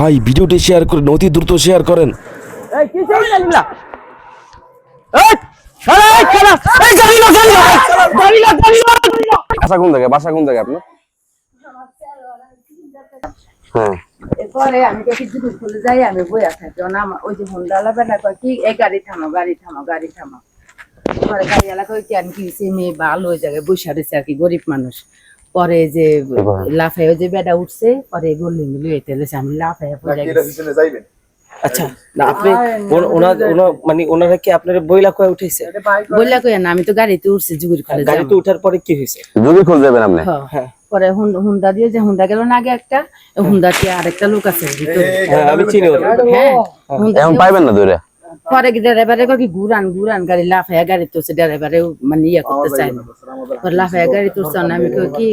ভাই ভিডিওটি শেয়ার করুন অতি দ্রুত শেয়ার করেন। বাসা কোন জায়গায় বাসা কোন জায়গায় আপনার হ্যাঁ। এরপরে আমি তো কিছু খুলে যাই আমি বইয়া থাকি। না ওই যে কি? এই গাড়ি থামো গাড়ি থামো গাড়ি থামো পরে কি আমি কি সে মেয়ে ভালো ওই জায়গায় বসে রয়েছে আর কি গরিব মানুষ। পরে যে লাফায় যে বেডা উঠছে পরে বললি মিলি এতে আমি লাফায় পড়ে গেছি। আচ্ছা না আপনি ওন- ওনার ওনার মানে ওনারা কি আপনার বইলা কয়ে উঠেছে কই না আমি তো গাড়িতে উঠছি জুগুর খুলে গাড়িতে উঠার পরে কি হয়েছে? যাবেন আপনি। হ্যাঁ। পরে হুন- হুন্ডা দিয়ে যে হুন্ডা গেল না আগে একটা হুন্ডা দিয়ে আরেকটা লোক আছে হ্যাঁ আমি চিনি হ্যাঁ। এখন পাইবেন না দূরে? পরে ড্রাইভারে কি ঘুরান ঘুরান গাড়ি লাফায়া গাড়ি তুলছে ড্রাইভারে মানে ইয়ে করতে চাই না পরে লাফায়া গাড়ি তুলছে না আমি কি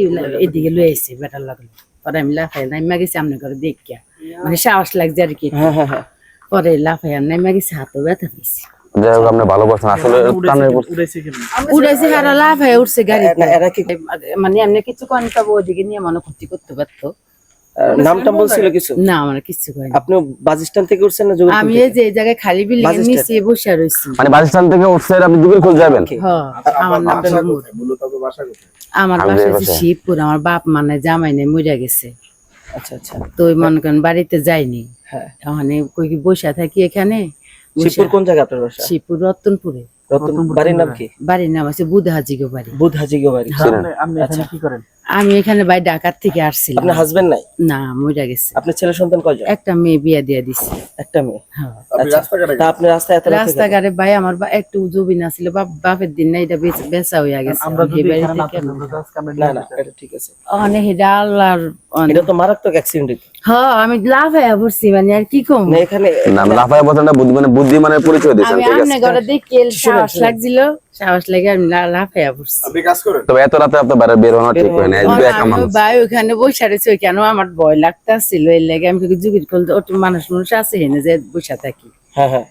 এদিকে লয়ে এসে বেটার লাগল পরে আমি লাফায়া নাইমা গেছি আমনে করে দেখিয়া। মানে সাহস লাগছে আর কি। হ্যাঁ হ্যাঁ হ্যাঁ। পরে লাফায়া নাইমা গেছি হাতও ব্যথা পেয়েছি যাই হোক আপনি ভালো করছেন আসলে উঠছে গাড়ি মানে এমনি কিছু তবে ওদিকে নিয়ে মনে ক্ষতি করতে পারতো। নামটা বলছিল কিছু? না আমার কিছু করেনি। আপনি বাস স্ট্যান্ড থেকে উঠছেন না আমি এই যে এই জায়গায় খালি বাস নিচে বসে রয়েছি। মানে বাস স্ট্যান্ড থেকে উঠছে আপনি দুপুর খুঁজ যাবেন? হ্যাঁ আমার নামটা নূর। আমার বাসা হচ্ছে শিবপুর আমার বাপ মানে জামাই নেই মরে গেছে। আচ্ছা আচ্ছা। তো মনে করেন বাড়িতে যাইনি। হ্যাঁ। ওখানে কই কি বসে থাকি এখানে শিবপুর কোন জায়গা আপনার বাসা? শিবপুর রতনপুরে। রতন বাড়ির নাম কি? বাড়ির নাম আছে বুধ হাজিগো বাড়ি। বুধ হাজি বাড়ি। আপনি এখানে কি করেন? আমি এখানে ভাই ঢাকার থেকে আসছি আপনার হাজবেন্ড নাই? না মইরা গেছে। আপনার ছেলে সন্তান কয়জন? একটা মেয়ে বিয়া দিয়ে দিছি। একটা মেয়ে? হ্যাঁ। আচ্ছা তা আপনি রাস্তায় এত? রাস্তাঘাটে ভাই আমার বা- একটু জমিন আছিল বাপ বাপের দিন না এটা বেচ- বেচা হইয়া গেছে। আমরা এই যদি বাড়ি না না না এটা ঠিক আছে। অনেক হেডা আল্লাহর এটা তো মারাত্মক অ্যাক্সিডেন্ট হ্যাঁ আমি পড়ছি মানে আর কি কম? এখানে না লাফায় বলছেন না বুদ্ধি মানে বুদ্ধি মানে পরিচয় দিয়েছেন আমি ঠিক আমনে আছে। ঘরে দেখে সাহস লাগছিল সাহস লাগে আমি পড়ছি। তবে এত রাতে আপনার বাইরে বের হওয়া ঠিক হয় না এই একা মানুষ। ভাই ওখানে বসে রয়েছে কেন আমার ভয় লাগতাছিল এর লাগে আমি ওটু মানুষ মানুষ আছে হেনে যে বসে থাকি। হ্যাঁ হ্যাঁ।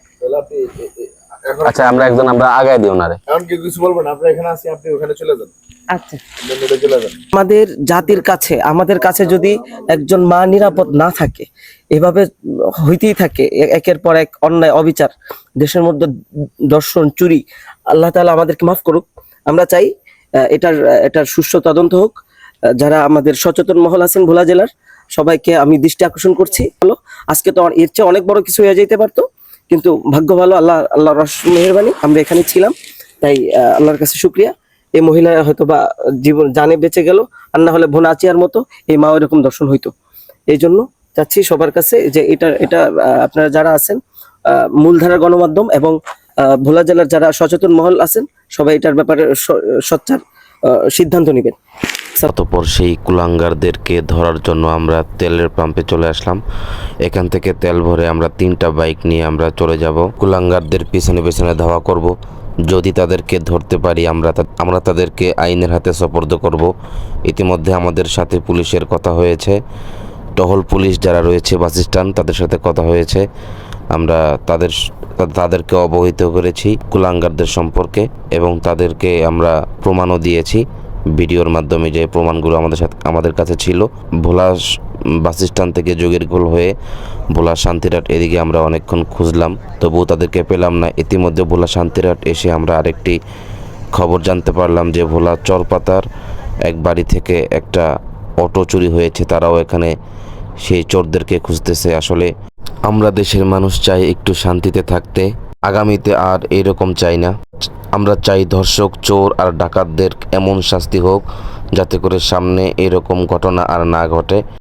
আচ্ছা আমরা একজন আমরা আগায় দিই ওনারে এখন কি কিছু বলবেন আমরা এখানে আছি আপনি ওখানে চলে যান। আচ্ছা। আপনি নেমে চলে যান। আমাদের জাতির কাছে আমাদের কাছে যদি একজন মা নিরাপদ না থাকে এভাবে হইতেই থাকে একের পর এক অন্যায় অবিচার দেশের মধ্যে দর্শন চুরি আল্লাহ তালা আমাদেরকে মাফ করুক। আমরা চাই এটার এটার সুষ্ঠু তদন্ত হোক। যারা আমাদের সচেতন মহল আছেন ভোলা জেলার সবাইকে আমি দৃষ্টি আকর্ষণ করছি। ভালো আজকে তো এর চেয়ে অনেক বড় কিছু হয়ে যেতে পারতো। কিন্তু ভাগ্য ভালো, আল্লাহ আল্লাহ রস মেহরবানি, আমরা এখানে ছিলাম। তাই আল্লাহর কাছে শুক্রিয়া। এই মহিলা হয়তো বা জীবন জানে বেঁচে গেল, আর না হলে ভোনাচিয়ার মতো এই মা এরকম দর্শন হইতো। এই জন্য চাচ্ছি সবার কাছে যে এটা এটা আপনারা যারা আছেন মূলধারার গণমাধ্যম এবং ভোলা জেলার যারা সচেতন মহল আছেন, সবাই এটার ব্যাপারে সোচ্চার সিদ্ধান্ত নেবেন। অতপর সেই কুলাঙ্গারদেরকে ধরার জন্য আমরা তেলের পাম্পে চলে আসলাম। এখান থেকে তেল ভরে আমরা তিনটা বাইক নিয়ে আমরা চলে যাব। কুলাঙ্গারদের পিছনে পিছনে ধাওয়া করব। যদি তাদেরকে ধরতে পারি, আমরা আমরা তাদেরকে আইনের হাতে সোপর্দ করব। ইতিমধ্যে আমাদের সাথে পুলিশের কথা হয়েছে। টহল পুলিশ যারা রয়েছে, বাস স্ট্যান্ড, তাদের সাথে কথা হয়েছে। আমরা তাদের তাদেরকে অবহিত করেছি কুলাঙ্গারদের সম্পর্কে এবং তাদেরকে আমরা প্রমাণও দিয়েছি। ভিডিওর মাধ্যমে যে প্রমাণগুলো আমাদের সাথে আমাদের কাছে ছিল। ভোলা বাস স্ট্যান্ড থেকে যোগীরকুল হয়ে ভোলা শান্তিরাট এদিকে আমরা অনেকক্ষণ খুঁজলাম। তবুও তাদেরকে পেলাম না। ইতিমধ্যে ভোলা শান্তিরাট এসে আমরা আরেকটি খবর জানতে পারলাম যে ভোলা চরপাতার এক বাড়ি থেকে একটা অটো চুরি হয়েছে। তারাও এখানে সেই চোরদেরকে খুঁজতেছে। আসলে আমরা দেশের মানুষ চাই একটু শান্তিতে থাকতে। আগামীতে আর এরকম চাই না। আমরা চাই ধর্ষক, চোর আর ডাকাতদের এমন শাস্তি হোক, যাতে করে সামনে এরকম ঘটনা আর না ঘটে।